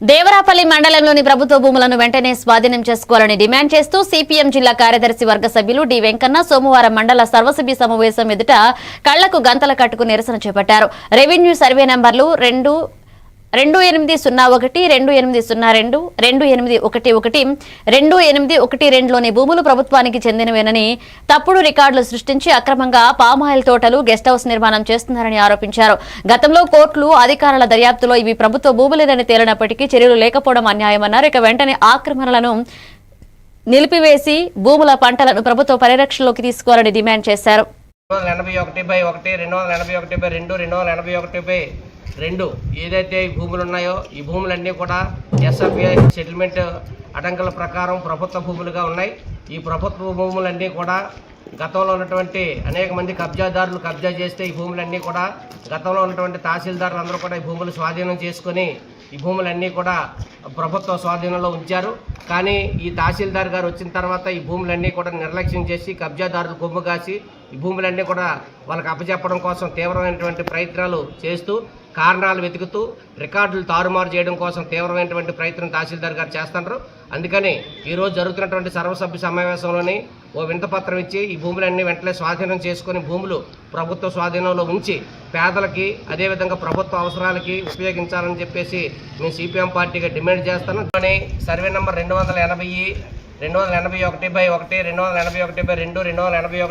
దేవరాపల్లి మండలంలోని ప్రభుత్వ భూములను వెంటనే స్వాధీనం చేసుకోవాలని డిమాండ్ చేస్తూ సిపిఎం జిల్లా కార్యదర్శి వర్గ సభ్యులు డి వెంకన్న సోమవారం మండల సర్వసభ్య సమావేశం ఎదుట కళ్ళకు గంతల కట్టుకు నిరసన చేపట్టారు. రెవెన్యూ సర్వే నంబర్లు రెండు రెండు ఎనిమిది సున్నా ఒకటి రెండు ఎనిమిది సున్నా రెండు రెండు ఎనిమిది ఒకటి ఒకటి రెండు ఎనిమిది ఒకటి రెండులోని భూములు ప్రభుత్వానికి చెందినవేనని తప్పుడు రికార్డులు సృష్టించి అక్రమంగా పామాయిల్ తోటలు గెస్ట్ హౌస్ నిర్మాణం చేస్తున్నారని ఆరోపించారు. గతంలో కోర్టులు అధికారుల దర్యాప్తులో ఇవి ప్రభుత్వ భూములేనని తేలినప్పటికీ చర్యలు లేకపోవడం అన్యాయమన్నారు. ఇక వెంటనే ఆక్రమణలను నిలిపివేసి భూముల పంటలను ప్రభుత్వ పరిరక్షణలోకి తీసుకోవాలని డిమాండ్ చేశారు. రెండు వందల ఎనభై ఒకటి బై ఒకటి రెండు వందల ఎనభై ఒకటి బై రెండు రెండు వందల ఎనభై ఒకటి బై రెండు ఏదైతే ఈ భూములు ఉన్నాయో ఈ భూములన్నీ కూడా ఎస్ఎఫ్ఐ సెటిల్మెంట్ అడంకల ప్రకారం ప్రభుత్వ భూములుగా ఉన్నాయి. ఈ ప్రభుత్వ భూములన్నీ కూడా గతంలో ఉన్నటువంటి అనేక మంది కబ్జాదారులు కబ్జా చేస్తే ఈ భూములన్నీ కూడా గతంలో ఉన్నటువంటి తహసీల్దారులు అందరూ కూడా ఈ భూములు స్వాధీనం చేసుకొని ఈ భూములన్నీ కూడా ప్రభుత్వ స్వాధీనంలో ఉంచారు. కానీ ఈ తహసీల్దార్ గారు వచ్చిన తర్వాత ఈ భూములన్నీ కూడా నిర్లక్ష్యం చేసి కబ్జాదారులు కొమ్ము కాసి ఈ భూములన్నీ కూడా వాళ్ళకి అప్పచెప్పడం కోసం తీవ్రమైనటువంటి ప్రయత్నాలు చేస్తూ కారణాలు వెతుకుతూ రికార్డులు తారుమారు చేయడం కోసం తీవ్రమైనటువంటి ప్రయత్నం తహసీల్దార్ గారు చేస్తున్నారు అందుకని ఈరోజు జరుగుతున్నటువంటి సర్వసభ్య సమావేశంలోని ఓ వింతపత్రం ఇచ్చి ఈ భూములన్నీ వెంటనే స్వాధీనం చేసుకుని భూములు ప్రభుత్వ స్వాధీనంలో ఉంచి పేదలకి అదేవిధంగా ప్రభుత్వ అవసరాలకి ఉపయోగించాలని చెప్పేసి మేము సిపిఎం పార్టీగా డిమాండ్ చేస్తాను కానీ సర్వే నెంబర్ రెండు వందల ఎనభై రెండు వందల ఎనభై ఒకటి బై ఒకటి రెండు వందల ఎనభై ఒకటి బై రెండు రెండు వందల ఎనభై ఒకటి